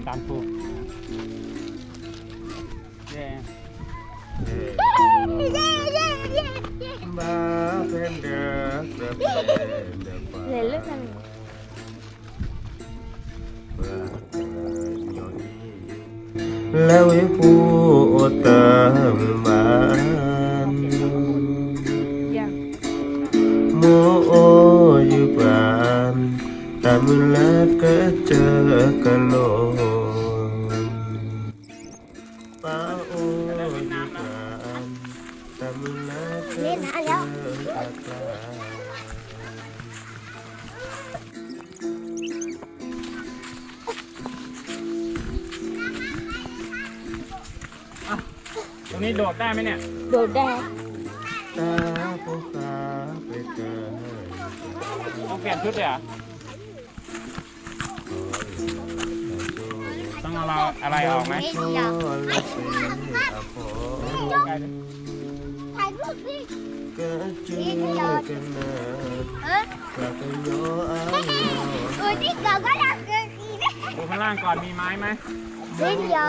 นตามครูเย้บ้าเป็น นี้โดดได้ไหมเนี่ย โดดได้ตาผู้ขาไปเจอต้องเปลี่ยนชุดเลยเหรอต้องเอาเราอะไรออกไหมโซลาสีอโปถ่ายรูปสิก็จือกันนะเออก็ไปโยอาเออนี่เราก็อยากเจออีกนะดูข้างล่างก่อนมีไม้ไหม เดี๋ยว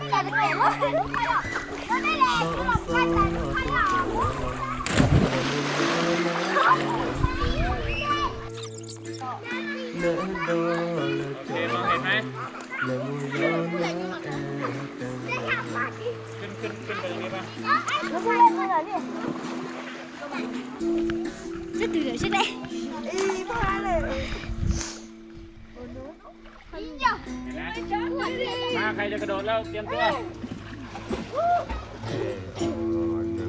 ม่ได้เป็นเด็กว่าลูกขยับก็ไม่ได้ขยับกันแต่ลูกขยับเนื้อดอลเห็นมองเห็นไหมเนื้อมูยอนเนื้อแอร์ขึ้นขึ้นขึ้นไปตรงนี้ป่ะลูกขยับมาเนี่ยจะตื่นใช่ไหม อีพ่อเลย ใครจะกระโดดแล้วเตรียมตัว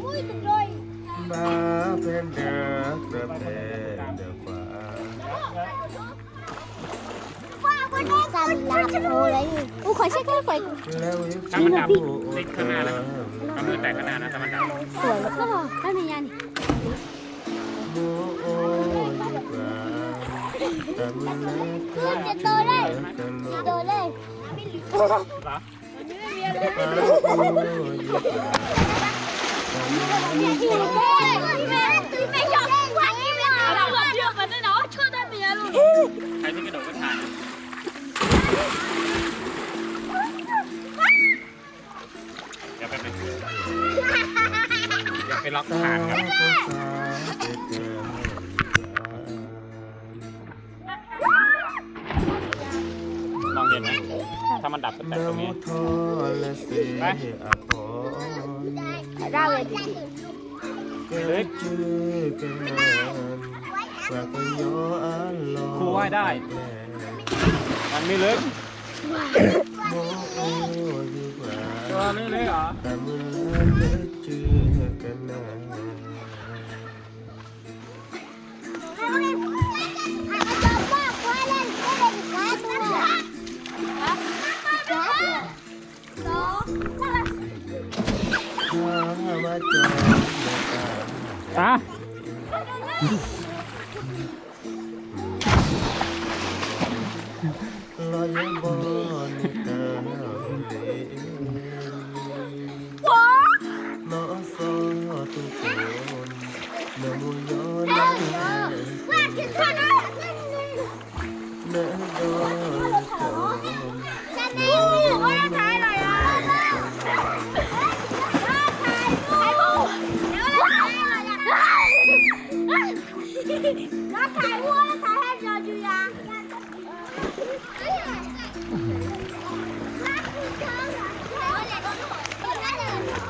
อุ้ยตุ่มเลยบ้าเป็นเด็กเด็กเป็นเด็กว่าว่าวันนี้สั่นลาโคเลยอู้ขอเช็คกันไปแล้วถ้ามันดับติดข้างหน้านะเอามือแตะข้างหน้านะถ้ามันดับสวยแล้วก็ไม่มียัน โมโออยู่บ้านแต่เมื่อแล้วก็เจอกันโลโดนเลยเหรอป้าโออยู่บ้านพี่แม่แม่ตื่นไม่ยอมวันนี้ไม่เอาเราเชื่อกันได้เนะเชื่อได้เมียลูกใครที่กระโดดก็ถ่ายอย่าไปเป็นอย่าไปล็อกตาฐานครับผู้ข ถ้ามันดับก็แตะตรงนี้น้ำทอและสีอภรได้เลยเกิดจือกันนานฝากกันย้อนลอยครูให้ได้ มันไม่ลึกโมโออยู่บ้าตัวนไม่ลึกเหรอ อะล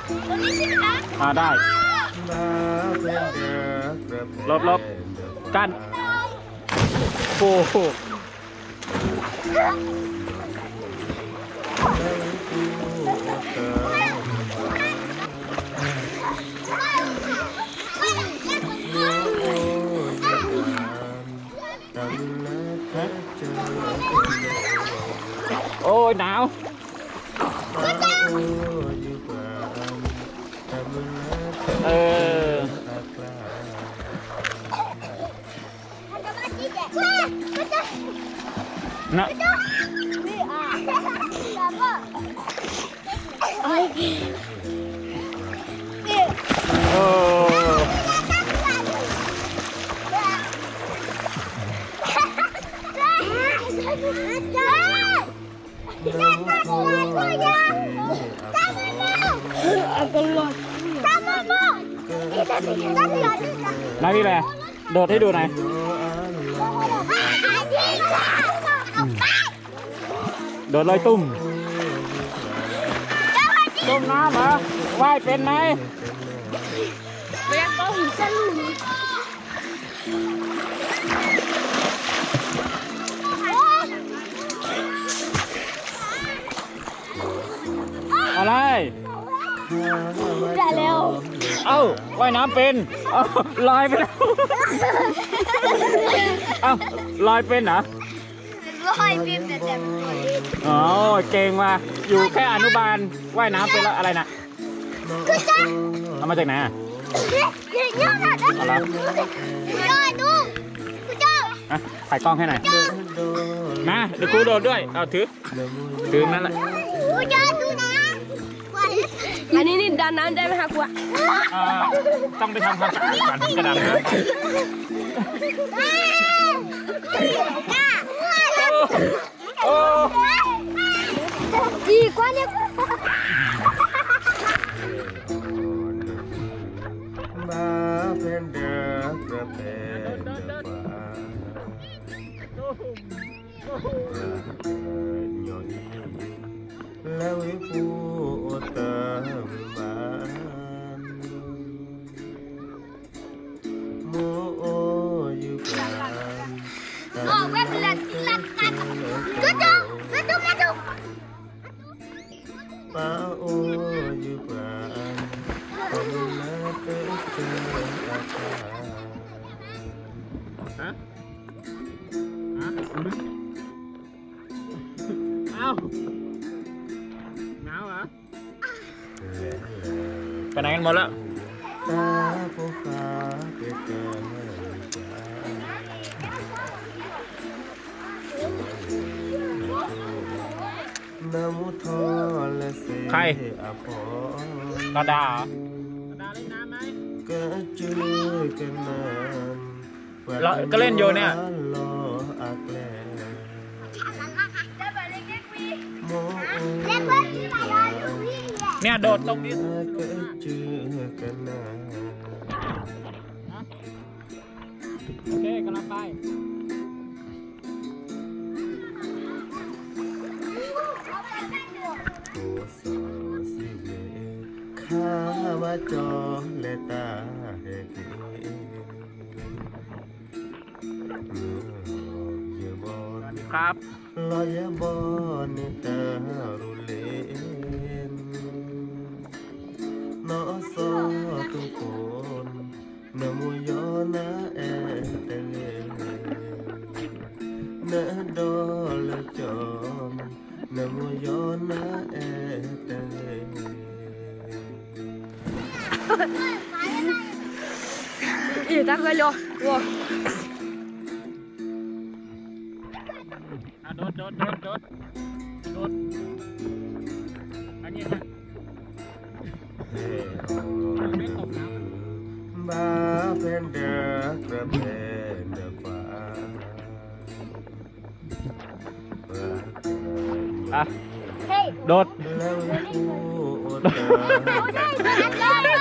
ตรงนี้ใช่ไหมคะมาได้ ลบลบกั้น โอ้โหโอ้ยหนาว เออนะ นายพี่แบร์โดดให้ดูหน่อยโดดลอยตุ่มตุ้มน้ำเหรอว่ายเป็นไหมอะไร ได้แล้ว เอ้าว่ายน้ำเป็นเอ้าลอยไปแล้ว เอ้าลอยเป็นเหรอร้อยปีแต่แต่อ๋อเก่งมาอยู่แค่อนุบาลว่ายน้ำเป็นแล้วอะไรนะก็จะเอามาจากไหนอะเยอะๆนะเอาละยอดดูคุณเจ้าอะถ่ายกล้องให้หน่อยมาเดี๋ยวครูโดดด้วยเอาถือถือนั่นแหละคุณเจ้าดูนะ อันนี้นี่ดันน้ำได้ไหมคะครูอะอ่าต้องไปทำความสะอาดก่อนถึงจะดำนะโอ้ดีกว่าเนี่ยมาเป็นเด็กกระเพนเด็กฟ้าแล้ววิปูเติมบ้า น ไปไหนกันหมดแล้วตาผู้ฟ้าเกิดเกิดน้ำมุทอและเสียใครอภรกระดาษกระดาเล่นน้ำไหมก็จือกันนานเราก็เล่นอยู่เนี่ย เนี่ยโดดตรงนี้โอเคกำลังไปข้ามาจอและตาเฮเกเยบอนครับลอยบอนตารุเลน นอสอทุกคนนโมยอนะเอเตเลนะดอล กกระเพนเดกฟ้าอะเฮ้ยโดดแล้วกูอดตาดูได้ทันเลย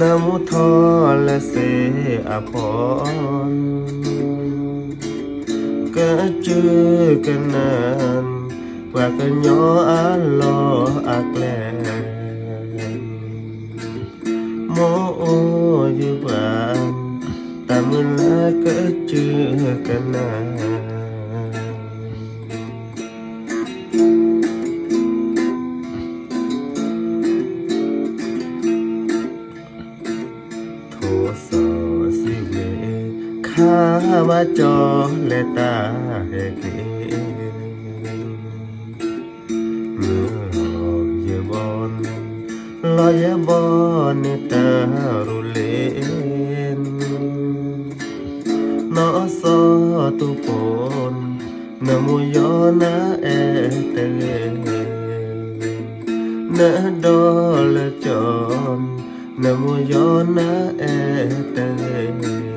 นมุทอและเสอภรก็จือกันนานว่ากันยออัลลออักแลโมโออยู่บ้านแต่มือลาก็จือกันนานามาจอและตาแหกเมื่อหอกเยบอนลอยบอนในตารุเลนนอสอตุปนนมุยอนาเอเตเน na do la chon na mo yo na e te